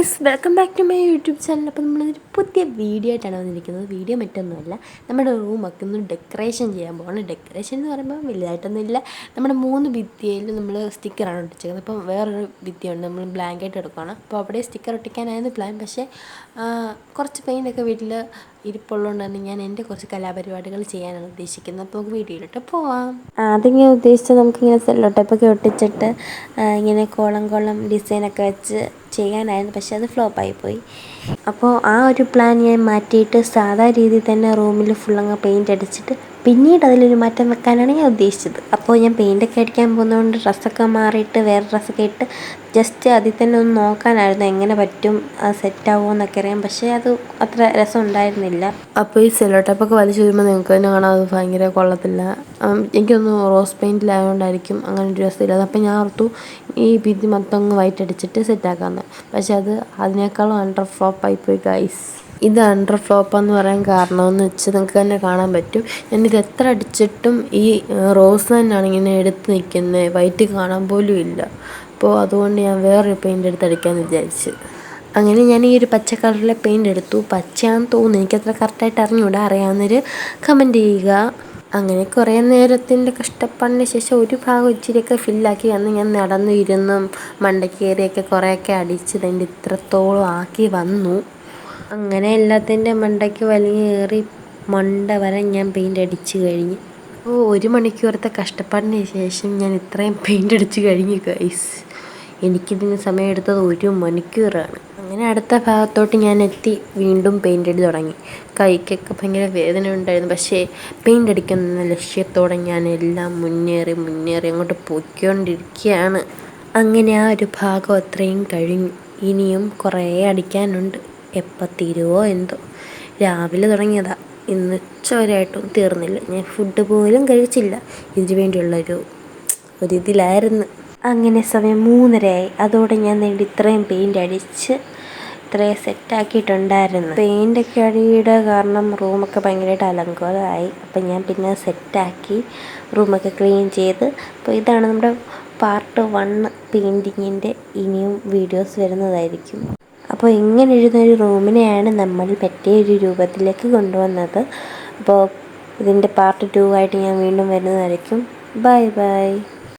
Guys welcome back to my YouTube channel. അപ്പോൾ നമ്മളൊരു പുതിയ വീഡിയോ ആയിട്ടാണ് വന്നിരിക്കുന്നത്. വീഡിയോ മറ്റൊന്നുമല്ല നമ്മുടെ റൂമൊക്കെ ഒന്ന് ഡെക്കറേഷൻ ചെയ്യാൻ പോകണം ഡെക്കറേഷൻ എന്ന് പറയുമ്പോൾ വലുതായിട്ടൊന്നുമില്ല. നമ്മുടെ മൂന്ന് ഭിത്തിയിലും നമ്മൾ സ്റ്റിക്കറാണ് ഒട്ടിച്ചേക്കുന്നത്. അപ്പോൾ വേറൊരു ഭിത്തിയുണ്ട് നമ്മൾ ബ്ലാങ്കറ്റ് എടുക്കുകയാണ് അപ്പോൾ അവിടെ സ്റ്റിക്കർ ഒട്ടിക്കാനായിരുന്നു പ്ലാൻ പക്ഷേ കുറച്ച് പെയിന്റൊക്കെ വീട്ടിൽ ഇരിപ്പുള്ളതുകൊണ്ട് തന്നെ ഞാൻ എന്റെ കുറച്ച് കലാപരിപാടികൾ ചെയ്യാനാണ് ഉദ്ദേശിക്കുന്നത്. അപ്പോൾ നമുക്ക് വീഡിയോയിലോട്ട് പോവാം. ഞാൻ ഉദ്ദേശിച്ചത് നമുക്കിങ്ങനെ സെല്ലോ ടൈപ്പൊക്കെ ഒട്ടിച്ചിട്ട് ഇങ്ങനെ കോളം കോളം ഡിസൈനൊക്കെ വെച്ച് ചെയ്യാനായിരുന്നു. പക്ഷെ അത് ഫ്ലോപ്പായി പോയി അപ്പോൾ ആ ഒരു പ്ലാൻ ഞാൻ മാറ്റിയിട്ട് സാധാ രീതിയിൽ തന്നെ റൂമിൽ ഫുള്ളങ്ങ് പെയിന്റ് അടിച്ചിട്ട് പിന്നീട് അതിലൊരു മാറ്റം വെക്കാനാണ് ഞാൻ ഉദ്ദേശിച്ചത്. അപ്പോൾ ഞാൻ പെയിന്റൊക്കെ അടിക്കാൻ പോകുന്നതുകൊണ്ട് ഡ്രസ്സൊക്കെ മാറിയിട്ട് വേറെ ഡ്രസ്സൊക്കെ ഇട്ട് ജസ്റ്റ് അതിൽ തന്നെ ഒന്ന് നോക്കാനായിരുന്നു എങ്ങനെ പറ്റും അത് സെറ്റാവുമോ എന്നൊക്കെ അറിയാം പക്ഷേ അത് അത്ര രസം ഉണ്ടായിരുന്നില്ല. അപ്പോൾ ഈ സെലോ ടൈപ്പൊക്കെ വലിച്ചു വരുമ്പോൾ നിങ്ങൾക്ക് തന്നെ കാണാം അത് ഭയങ്കര കൊള്ളത്തില്ല. എനിക്കൊന്ന് റോസ് പെയിന്റിലായതുകൊണ്ടായിരിക്കും അങ്ങനെ ഒരു രസമില്ല അപ്പോൾ ഞാൻ ഓർത്തു ഈ ഭിത്തി മൊത്തം അങ്ങ് വൈറ്റ് അടിച്ചിട്ട് സെറ്റാക്കാമെന്ന് പക്ഷേ അത് അതിനേക്കാളും അണ്ടർ ഫ്ലോപ്പായി പോയി ഗൈസ് ഇത് അണ്ടർ ഫ്ലോപ്പാന്ന് പറയാൻ കാരണമെന്ന് വെച്ചാൽ നിങ്ങൾക്ക് തന്നെ കാണാൻ പറ്റും. ഞാനിത് എത്ര അടിച്ചിട്ടും ഈ റോസ് തന്നെയാണ് ഇങ്ങനെ എടുത്ത് നിൽക്കുന്നത് വൈറ്റ് കാണാൻ പോലും ഇല്ല. അപ്പോൾ അതുകൊണ്ട് ഞാൻ വേറൊരു പെയിന്റ് എടുത്ത് അടിക്കാമെന്ന് വിചാരിച്ച്. അങ്ങനെ ഞാൻ ഈ ഒരു പച്ച കളറിലെ പെയിന്റ് എടുത്തു. പച്ചയാണെന്ന് തോന്നുന്നു. എനിക്കത്ര കറക്റ്റായിട്ട് അറിഞ്ഞുകൂടാ അറിയാവുന്നൊരു കമന്റ് ചെയ്യുക. അങ്ങനെ കുറേ നേരത്തിന്റെ കഷ്ടപ്പാടിന് ശേഷം ഒരു ഭാഗം ഇച്ചിരിയൊക്കെ ഫില്ലാക്കി വന്ന് ഞാൻ നടന്നു ഇരുന്നും കയറിയൊക്കെ കുറേയൊക്കെ അടിച്ച് ഇത്രത്തോളം ആക്കി വന്നു. അങ്ങനെ എല്ലാത്തിന്റെ മണ്ടയ്ക്ക് കയറി മണ്ട വരെ ഞാൻ പെയിന്റ് അടിച്ച് കഴിഞ്ഞ്. ഓ ഒരു മണിക്കൂറത്തെ കഷ്ടപ്പാടിന് ശേഷം ഞാൻ ഇത്രയും പെയിന്റ് അടിച്ച് കഴിഞ്ഞു ഗൈസ് എനിക്കിതിന് സമയമെടുത്തത് ഒരു മണിക്കൂറാണ്. അങ്ങനെ അടുത്ത ഭാഗത്തോട്ട് ഞാൻ എത്തി വീണ്ടും പെയിന്റ് അടി തുടങ്ങി. കൈക്കൊക്കെ ഭയങ്കര വേദന ഉണ്ടായിരുന്നു. പക്ഷേ പെയിന്റ് അടിക്കുന്ന ലക്ഷ്യത്തോടെ ഞാൻ എല്ലാം മുന്നേറി മുന്നേറി അങ്ങോട്ട് പോയിക്കൊണ്ടിരിക്കുകയാണ്. അങ്ങനെ ആ ഒരു ഭാഗം അത്രയും കഴിഞ്ഞു. ഇനിയും കുറേ അടിക്കാനുണ്ട്. എപ്പോൾ തീരുവോ എന്തോ. രാവിലെ തുടങ്ങിയതാ. ഇന്ന് ഉച്ചവരെയായിട്ടും തീർന്നില്ല. ഞാൻ ഫുഡ് പോലും കഴിച്ചില്ല. ഇതിനു വേണ്ടിയുള്ളൊരു ഒരിതിലായിരുന്നു അങ്ങനെ സമയം മൂന്നരയായി. അതോടെ ഞാൻ നേടി ഇത്രയും പെയിന്റ് അടിച്ച് ഇത്രയും സെറ്റാക്കിയിട്ടുണ്ടായിരുന്നു പെയിന്റൊക്കെ അടിയുടെ കാരണം റൂമൊക്കെ ഭയങ്കരമായിട്ട് അലങ്കോലമായി. അപ്പം ഞാൻ പിന്നെ സെറ്റാക്കി റൂമൊക്കെ ക്ലീൻ ചെയ്ത്. അപ്പോൾ ഇതാണ് നമ്മുടെ പാർട്ട് വൺ പെയിന്റിങ്ങിന്റെ ഇനിയും വീഡിയോസ് വരുന്നതായിരിക്കും. അപ്പോൾ ഇങ്ങനെ ഒരു റൂമിനെയാണ് നമ്മൾ മറ്റേ രൂപത്തിലേക്ക് കൊണ്ടുവന്നത്. അപ്പോൾ ഇതിന്റെ പാർട്ട് ടു ആയിട്ട് ഞാൻ വീണ്ടും വരുന്നതായിരിക്കും. Bye bye.